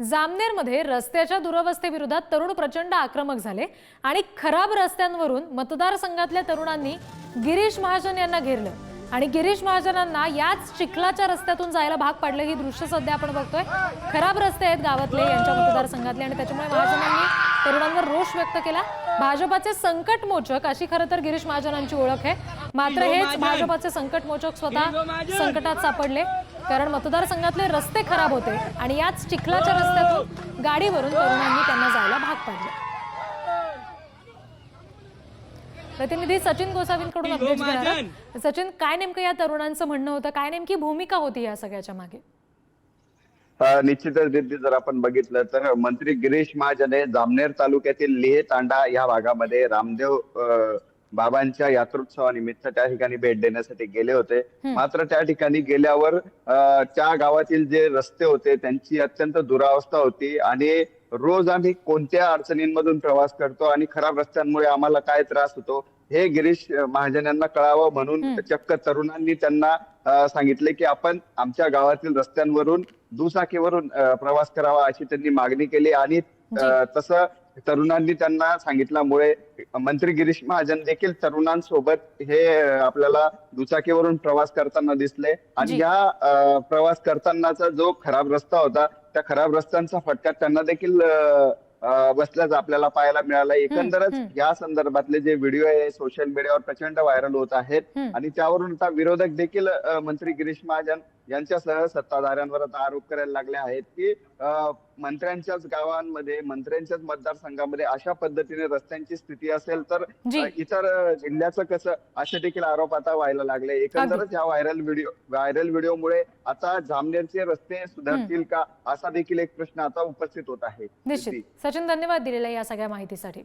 जामनेरमध्ये रस्त्याच्या दुरवस्थेविरोधात तरुण प्रचंड आक्रमक झाले आणि खराब रस्त्यांवरून मतदारसंघातल्या तरुणांनी गिरीश महाजन यांना घेरलं. आणि गिरीश महाजनांना याच चिखलाच्या रस्त्यातून जायला भाग पाडलं. ही दृश्य सध्या आपण बघतोय. खराब रस्ते आहेत गावातले यांच्या मतदारसंघातले आणि त्याच्यामुळे महाजनांनी तरुणांवर रोष व्यक्त केला. भाजपाचे संकट मोचक अशी खरं तर गिरीश महाजनांची ओळख आहे. मात्र हेच भाजपाचे संकट मोचक स्वतः संकटात सापडले. कारण मतदारसंघातले रस्ते खराब होते आणि याच चिखलाच्या रस्त्यातून गाडीवरून तरुणांनी त्यांना जायला भाग पाडले. प्रतिनिधी सचिन गोसावींकडून अपडेट घेणार. सचिन काय नेमकं या तरुणांचं म्हणणं होतं? काय नेमकी भूमिका होती या सगळ्याच्या मागे? निश्चितच दिदी जर आपण बघितलं तर मंत्री गिरीश महाजन हे जामनेर तालुक्यातील लेह तांडा या भागामध्ये रामदेव बाबांच्या यात्रोत्सवानिमित्त त्या ठिकाणी भेट देण्यासाठी गेले होते. मात्र त्या ठिकाणी गेल्यावर त्या गावातील जे रस्ते होते त्यांची अत्यंत दुरावस्था होती आणि रोज आम्ही कोणत्या अडचणींमधून प्रवास करतो आणि खराब रस्त्यांमुळे आम्हाला काय त्रास होतो हे गिरीश महाजन यांना कळावं म्हणून चक्क तरुणांनी त्यांना सांगितले की आपण आमच्या गावातील रस्त्यांवरून दुचाकीवरून प्रवास करावा अशी त्यांनी मागणी केली. आणि तसं तरुणांनी त्यांना सांगितल्यामुळे मंत्री गिरीश महाजन देखील तरुणांसोबत हे आपल्याला दुचाकीवरून प्रवास करताना दिसले. आणि. या प्रवास करतानाचा जो खराब रस्ता होता त्या खराब रस्त्यांचा फटका त्यांना देखील बसल्याच आपल्याला पाहायला मिळाला एकंदरच. या संदर्भातले जे व्हिडिओ आहे सोशल मीडियावर प्रचंड व्हायरल होत आहेत. आणि त्यावरून आता विरोधक देखील मंत्री गिरीश महाजन यांच्यासह सत्ताधाऱ्यांवर आता आरोप करायला लागले आहेत की मंत्र्यांच्याच गावांमध्ये मंत्र्यांच्याच मतदारसंघामध्ये अशा पद्धतीने रस्त्यांची स्थिती असेल तर इतर जिल्ह्याचं कसं असे देखील आरोप आता व्हायला लागले. एकंदरच या व्हायरल व्हिडिओ व्हायरल व्हिडिओमुळे आता जामनेरचे रस्ते सुधारतील का असा देखील एक प्रश्न आता उपस्थित होत आहे. निश्चित. सचिन धन्यवाद दिलेल्या या सगळ्या माहितीसाठी.